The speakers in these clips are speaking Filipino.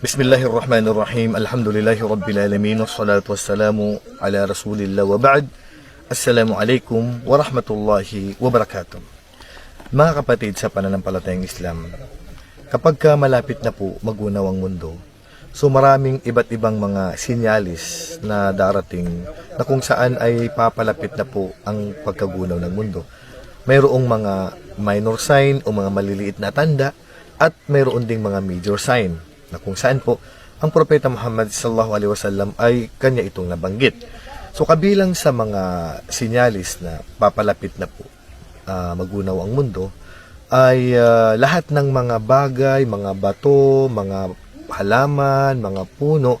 Bismillahirrahmanirrahim. Alhamdulillahi Rabbil Alamin. Wassalatu wassalamu ala Rasulillah wa ba'd. Assalamu alaikum wa rahmatullahi wa barakatuh. Mga kapatid sa pananampalatayang Islam, kapag ka malapit na po magunaw ang mundo, so maraming iba't ibang mga sinyalis na darating na kung saan ay papalapit na po ang pagkagunaw ng mundo. Mayroong mga minor sign o mga maliliit na tanda at mayroon ding mga major sign na kung saan po ang propeta Muhammad sallallahu alaihi wasallam ay kanya itong nabanggit. So kabilang sa mga sinyalis na papalapit na po ah, magunaw ang mundo ay ah, lahat ng mga bagay, mga bato, mga halaman, mga puno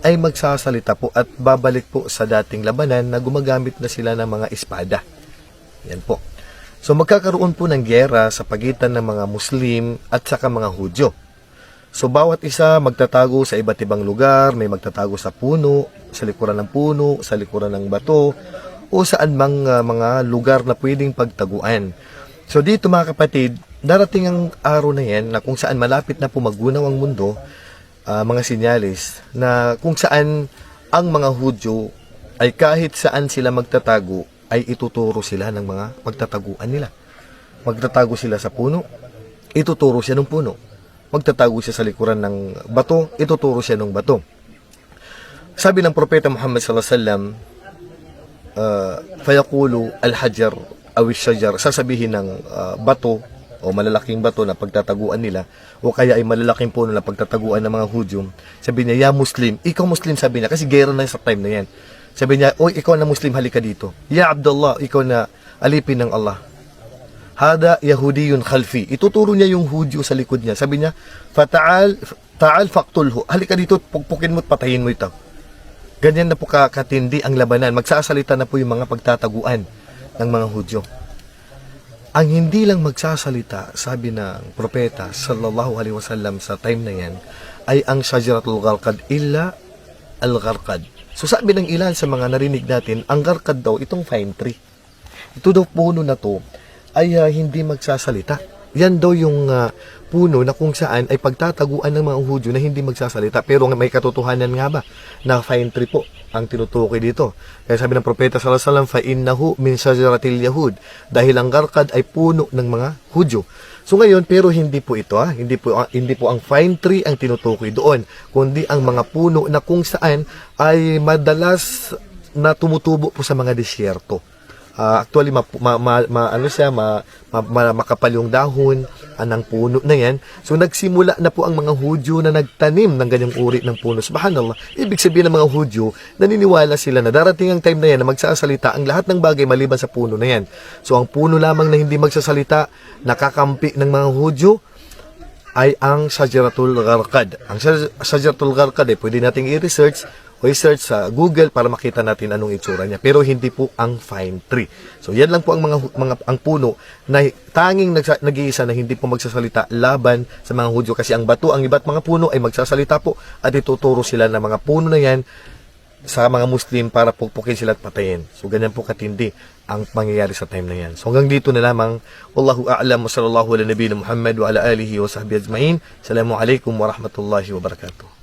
ay magsasalita po at babalik po sa dating labanan na gumagamit na sila ng mga espada. Yan po. So magkakaroon po ng gyera sa pagitan ng mga Muslim at saka mga Hudyo. So bawat isa magtatago sa iba't ibang lugar, may magtatago sa puno, sa likuran ng puno, sa likuran ng bato, o saan mang uh, mga lugar na pwedeng pagtaguan. So dito mga kapatid, darating ang araw na yan na kung saan malapit na po magunaw ang mundo, ah, mga sinyalis, na kung saan ang mga Hudyo ay kahit saan sila magtatago, ay ituturo sila ng mga pagtataguan nila. Magtatago sila sa puno, ituturo siya ng puno magtatago siya sa likuran ng bato, ituturo siya ng bato. Sabi ng propeta Muhammad sallallahu alaihi wasallam, uh, fayaqulu al-hajar aw shajar sasabihin ng uh, bato o malalaking bato na pagtataguan nila o kaya ay malalaking puno na pagtataguan ng mga Hudyo. Sabi niya, ya Muslim, ikaw Muslim sabi niya kasi gera na sa time na yan. Sabi niya, oy ikaw na Muslim halika dito. Ya Abdullah, ikaw na alipin ng Allah. Hada Yahudiyun khalfi. Ituturo niya yung Hudyo sa likod niya. Sabi niya, Fata'al, ta'al faktulhu. Halika dito, pukpukin mo at patayin mo ito. Ganyan na po kakatindi ang labanan. Magsasalita na po yung mga pagtataguan ng mga Hudyo. Ang hindi lang magsasalita, sabi ng propeta sallallahu alaihi wasallam sa time na yan, ay ang shajaratul gharqad illa al-gharqad. So sabi ng ilan sa mga narinig natin, ang gharqad daw, itong fine tree. Ito daw puno na to, ay ah, hindi magsasalita. Yan daw yung ah, puno na kung saan ay pagtataguan ng mga Hudyo na hindi magsasalita. Pero may katotohanan nga ba na fine tree po ang tinutukoy dito. Kaya sabi ng propeta sallallahu alaihi wasallam, fa innahu min shajaratil yahud. Dahil ang garkad ay puno ng mga Hudyo. So ngayon, pero hindi po ito ha, hindi po ah, hindi po ang fine tree ang tinutukoy doon, kundi ang mga puno na kung saan ay madalas na tumutubo po sa mga disyerto. Ah, actually ma, ma, ma- ma- ano siya ma, ma, ma- makapal yung dahon ah, ng puno na yan. So nagsimula na po ang mga Hudyo na nagtanim ng ganyang uri ng puno. Subhanallah. Ibig sabihin ng mga Hudyo, naniniwala sila na darating ang time na yan na magsasalita ang lahat ng bagay maliban sa puno na yan. So ang puno lamang na hindi magsasalita, nakakampi ng mga Hudyo, ay ang Shajaratul Gharqad. Ang Shajaratul Gharqad eh, pwede nating i-research o i-search sa Google para makita natin anong itsura niya. Pero hindi po ang fine tree. So yan lang po ang mga mga ang puno na tanging nag-iisa na hindi po magsasalita laban sa mga Hudyo kasi ang bato, ang iba't mga puno ay magsasalita po at ituturo sila ng mga puno na yan sa mga Muslim para pukpukin sila at patayin. So ganyan po katindi ang mangyayari sa time na yan. So hanggang dito na lamang. Wallahu a'lam wa sallallahu ala nabiyina Muhammad wa ala alihi wa sahbihi ajma'in. Assalamu alaikum wa rahmatullahi wa barakatuh.